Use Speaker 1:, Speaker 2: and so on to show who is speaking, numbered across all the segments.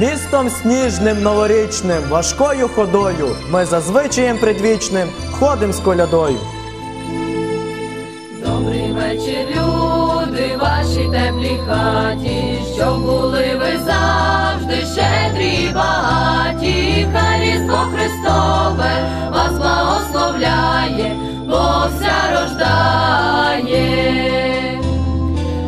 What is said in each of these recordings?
Speaker 1: Містом сніжним новорічним, важкою ходою. Ми за звичаєм предвічним ходим з колядою.
Speaker 2: Добрий вечір, люди, вашій теплій хаті, щоб були ви завжди щедрі й багаті, хай Христове вас благословляє, Бог вся рождає.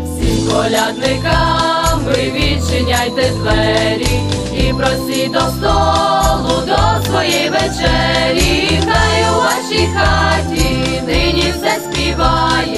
Speaker 2: Всім колядникам ви відчиняйте двері і просіть до столу до своєї вечері, хай у вашій хаті нині все співає,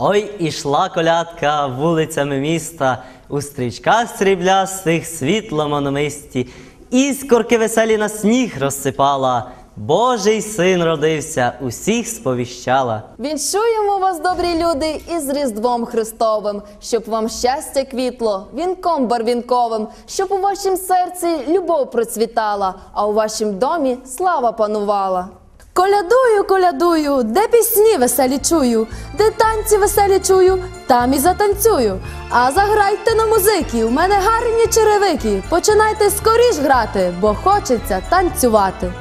Speaker 3: Ой, ішла колядка вулицями міста, у стрічках сріблястих світло мономисті, іскорки веселі на сніг розсипала. Божий син родився, усіх сповіщала.
Speaker 4: Віншуємо вас, добрі люди, із Різдвом Христовим, щоб вам щастя квітло, вінком барвінковим, щоб у вашім серці любов процвітала, а у вашім домі слава панувала.
Speaker 5: Колядую, колядую, де пісні веселі чую, де танці веселі чую, там і затанцюю. А заграйте на музики, у мене гарні черевики. Починайте скоріш грати, бо хочеться танцювати.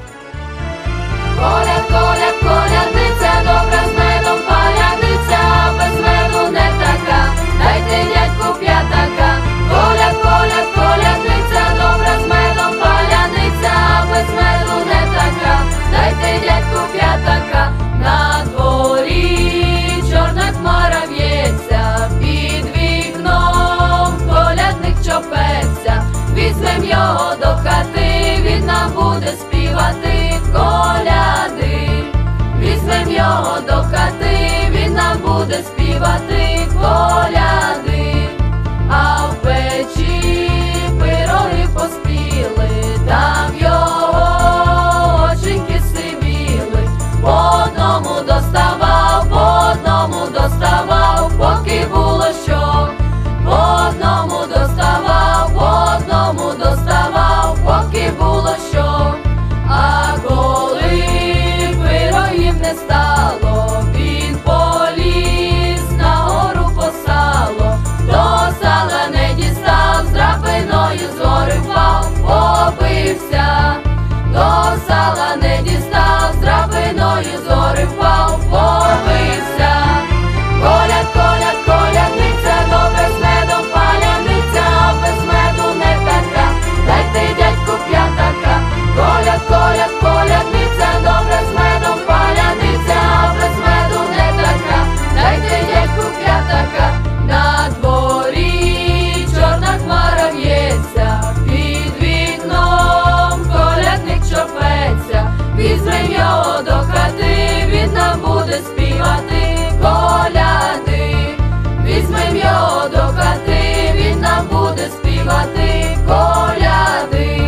Speaker 2: Коляди.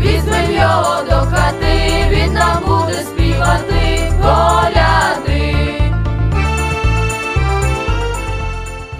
Speaker 2: Візьмем його до хати, він нам буде співати коляди.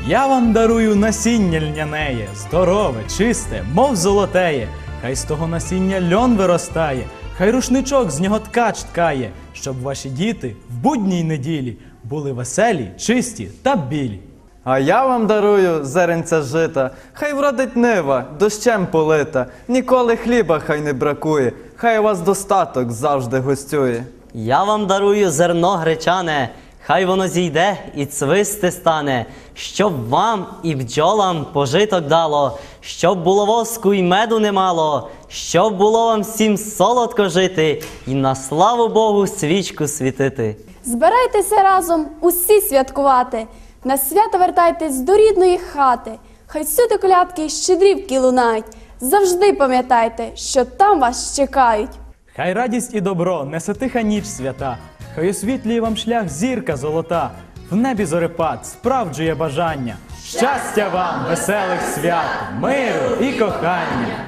Speaker 6: Я вам дарую насіння льняне, здорове, чисте, мов золотеє. Хай з того насіння льон виростає, хай рушничок з нього ткач ткає, щоб ваші діти в будній неділі були веселі, чисті та білі.
Speaker 1: А я вам дарую зеренця жита, хай вродить нива, дощем полита, ніколи хліба хай не бракує, хай у вас достаток завжди гостює.
Speaker 3: Я вам дарую зерно гречане, хай воно зійде і цвисти стане, щоб вам і бджолам пожиток дало, щоб було воску і меду немало, щоб було вам всім солодко жити, і на славу Богу свічку світити.
Speaker 5: Збирайтеся разом усі святкувати. На свято вертайтесь до рідної хати. Хай всюди колядки й щедрівки лунають. Завжди пам'ятайте, що там вас чекають. Хай радість і добро несе тиха ніч свята, хай освітлює вам шлях зірка золота, в небі зорепад справджує бажання. Щастя вам, веселих свят, миру і кохання!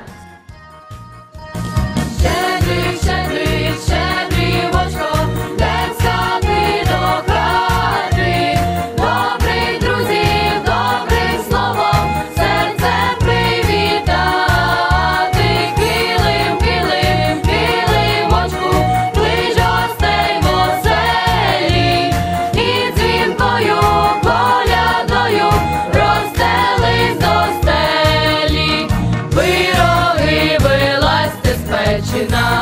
Speaker 7: З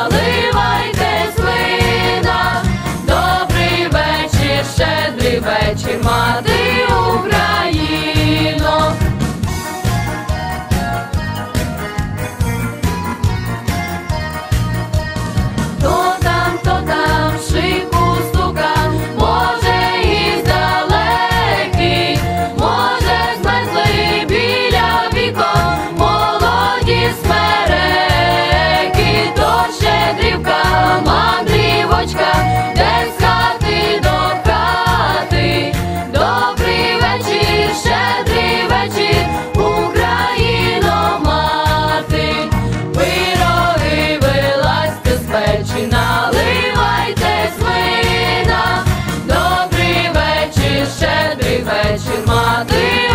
Speaker 7: наші наливайте добрий вечір, щедрий вечір, мати